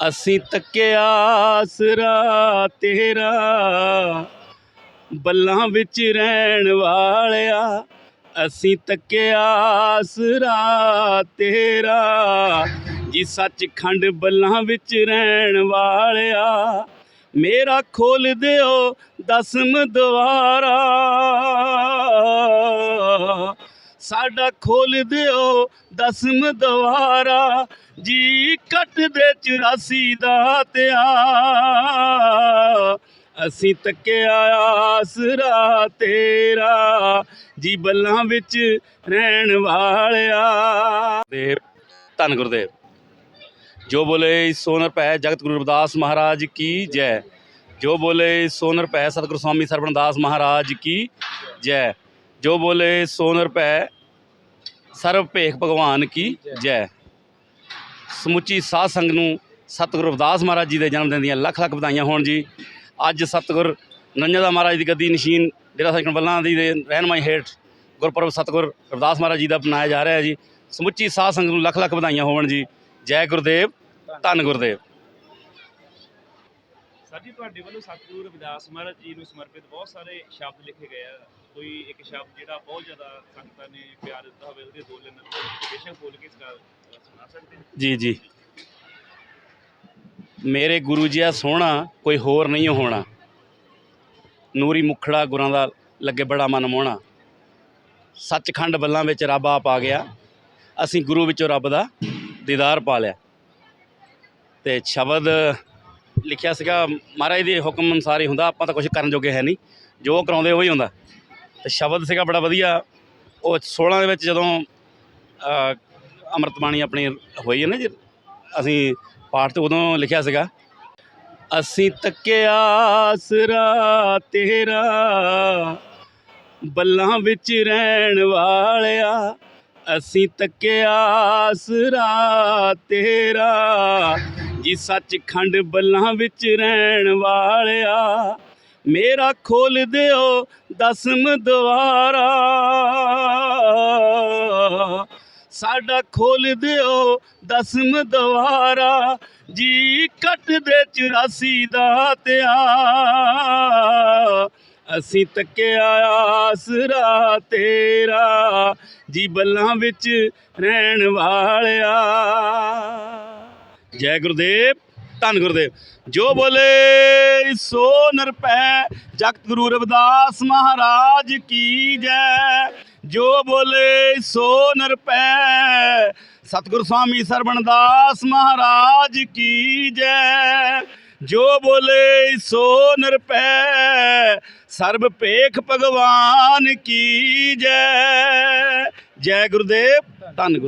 ਅਸੀਂ ਤੱਕਿਆ ਆਸਰਾ ਤੇਰਾ। ਬੱਲਾਂ ਵਿੱਚ ਰਹਿਣ ਵਾਲਿਆ, ਅਸੀਂ ਤੱਕਿਆ ਆਸਰਾ ਤੇਰਾ। ਜੀ ਸੱਚਖੰਡ ਬੱਲਾਂ ਵਿੱਚ ਰਹਿਣ ਵਾਲਿਆ, ਮੇਰਾ ਖੋਲ ਦਿਓ ਦਸਮ ਦਵਾਰਾ ਸਾਡਾ ਖੋਲ ਦਿਓ ਦਸਮ ਦਵਾਰਾ ਜੀ ਕੱਟ ਦੇ 84 ਦਾ ਤਿਆ ਅਸੀਂ ਤੱਕਿਆ ਆਸਰਾ ਤੇਰਾ, ਜੀ ਬੱਲਾਂ ਵਿੱਚ ਰਹਿਣ ਵਾਲਿਆ। ਦੇਵ ਧੰਨ ਗੁਰਦੇਵ। ਜੋ ਬੋਲੇ ਸੋਨਰ ਪੈ ਜਗਤ ਗੁਰੂ ਰਵਿਦਾਸ ਮਹਾਰਾਜ ਕੀ ਜੈ। ਜੋ ਬੋਲੇ ਸੋਨਰ ਪੈ ਸਤਿਗੁਰੂ ਸਵਾਮੀ ਸਰਵਣਦਾਸ ਮਹਾਰਾਜ ਕੀ ਜੈ। ਜੋ ਬੋਲੇ ਸੋਨਰ ਪੈ ਸਰਵ ਭੇਖ ਭਗਵਾਨ ਕੀ ਜੈ। ਸਮੁੱਚੀ ਸਾਧ ਸੰਗ ਨੂੰ ਸਤਿਗੁਰੂ ਰਵਿਦਾਸ ਮਹਾਰਾਜ ਜੀ ਦੇ ਜਨਮ ਦਿਨ ਦੀਆਂ ਲੱਖ ਲੱਖ ਵਧਾਈਆਂ ਹੋਣ ਜੀ। ਅੱਜ ਸਤਿਗੁਰ ਨੰਜਾ ਮਹਾਰਾਜ ਦੀ ਗੱਦੀ ਨਸ਼ੀਨ ਡੇਰਾ ਸੱਚਖੰਡ ਬੱਲਾਂ ਦੀ ਦੇ ਰਹਿਨਮਾਈ ਹੇਠ ਗੁਰਪੁਰਬ ਸਤਿਗੁਰ ਰਵਿਦਾਸ ਮਹਾਰਾਜ ਜੀ ਦਾ ਮਨਾਇਆ ਜਾ ਰਿਹਾ ਹੈ ਜੀ। ਸਮੁੱਚੀ ਸਾਧ ਸੰਗਤ ਨੂੰ ਲੱਖ ਲੱਖ ਵਧਾਈਆਂ ਹੋਣ ਜੀ। ਜੈ ਗੁਰਦੇਵ ਧੰਨ ਗੁਰਦੇਵ। ਸਰ ਜੀ ਤੁਹਾਡੇ ਵੱਲੋਂ ਸਤਿਗੁਰੂ ਰਵਿਦਾਸ ਮਹਾਰਾਜ ਜੀ ਨੂੰ ਸਮਰਪਿਤ ਬਹੁਤ ਸਾਰੇ ਸ਼ਬਦ ਲਿਖੇ ਗਏ ਆ। ਕੋਈ ਇੱਕ ਸ਼ਬਦ ਜਿਹੜਾ ਬਹੁਤ ਜ਼ਿਆਦਾ ਸੰਗਤਾਂ ਨੇ ਪਿਆਰ ਦਿੱਤਾ ਹੋਵੇ, ਉਹਦੇ ਦੋ ਲਾਈਨਾਂ ਬੇਸ਼ੱਕ ਬੋਲ ਕੇ ਸੁਣਾ ਸਕਦੇ ਜੀ ਜੀ। ਮੇਰੇ ਗੁਰੂ ਜੀਆ ਸੋਹਣਾ, ਕੋਈ ਹੋਰ ਨਹੀਂ ਹੋਣਾ। ਨੂਰੀ ਮੁਖੜਾ ਗੁਰਾਂ ਦਾ ਲੱਗੇ ਬੜਾ ਮਨ ਮੋਹਣਾ। ਸੱਚਖੰਡ ਬੱਲਾਂ ਵਿੱਚ ਰੱਬ ਆਪ ਆ ਗਿਆ। ਅਸੀਂ ਗੁਰੂ ਵਿੱਚੋਂ ਰੱਬ ਦਾ ਦੀਦਾਰ ਪਾ ਲਿਆ। ਤੇ ਸ਼ਬਦ ਲਿਖਿਆ ਸੀਗਾ, ਮਹਾਰਾਜ ਦੇ ਹੁਕਮ ਅਨੁਸਾਰ ਹੀ ਹੁੰਦਾ, ਆਪਾਂ ਤਾਂ ਕੁਝ ਕਰਨ ਜੋਗੇ ਹੈ ਨਹੀਂ। ਜੋ ਕਰਾਉਂਦੇ ਉਹ ਹੀ ਹੁੰਦਾ। ਤੇ ਸ਼ਬਦ ਸੀਗਾ ਬੜਾ ਵਧੀਆ। ਉਹ 16 ਦੇ ਵਿੱਚ ਜਦੋਂ ਅੰਮ੍ਰਿਤ ਬਾਣੀ ਆਪਣੀ ਹੋਈ ਹੈ ਨਾ ਜੀ, ਅਸੀਂ ਪਾਠ ਤੇ ਉਦੋਂ ਲਿਖਿਆ ਸੀਗਾ, ਅਸੀਂ ਤੱਕਿਆ ਆਸਰਾ ਤੇਰਾ, ਬੱਲਾਂ ਵਿੱਚ ਰਹਿਣ ਵਾਲਿਆ, ਅਸੀਂ ਤੱਕਿਆ ਆਸਰਾ ਤੇਰਾ, ਜੀ ਸੱਚਖੰਡ ਬੱਲਾਂ ਵਿੱਚ ਰਹਿਣ ਵਾਲਿਆ। ਮੇਰਾ ਖੋਲ ਦਿਓ ਦਸਮ ਦਵਾਰਾ। ਸਾਡਾ ਖੋਲ ਦਿਓ ਦਸਮ ਦਵਾਰਾ। ਜੀ ਕੱਟ ਦੇ 84 ਦਾ ਤਿਆ ਅਸੀਂ ਤੱਕਿਆ ਆਸਰਾ ਤੇਰਾ, ਜੀ ਬੱਲਾਂ ਵਿੱਚ ਰਹਿਣ ਵਾਲਿਆ। ਜੈ ਗੁਰਦੇਵ। ਧੰਨ ਗੁਰਦੇਵ। ਜੋ ਬੋਲੇ, ਸੋ ਨਰਪੈ ਜਗਤ ਗੁਰੂ ਰਵਿਦਾਸ ਮਹਾਰਾਜ ਕੀ ਜੈ। ਜੋ ਬੋਲੇ, ਸੋ ਨਰਪੈ ਸਤਿਗੁਰ ਸਵਾਮੀ ਸਰਵਣਦਾਸ ਮਹਾਰਾਜ ਕੀ ਜੈ। ਜੋ ਬੋਲੇ, ਸੋ ਨਿਰਪੈ ਸਰਬ ਭੇਖ ਭਗਵਾਨ ਕੀ ਜੈ। ਜੈ ਗੁਰਦੇਵ, ਧੰਨ ਗੁਰੂ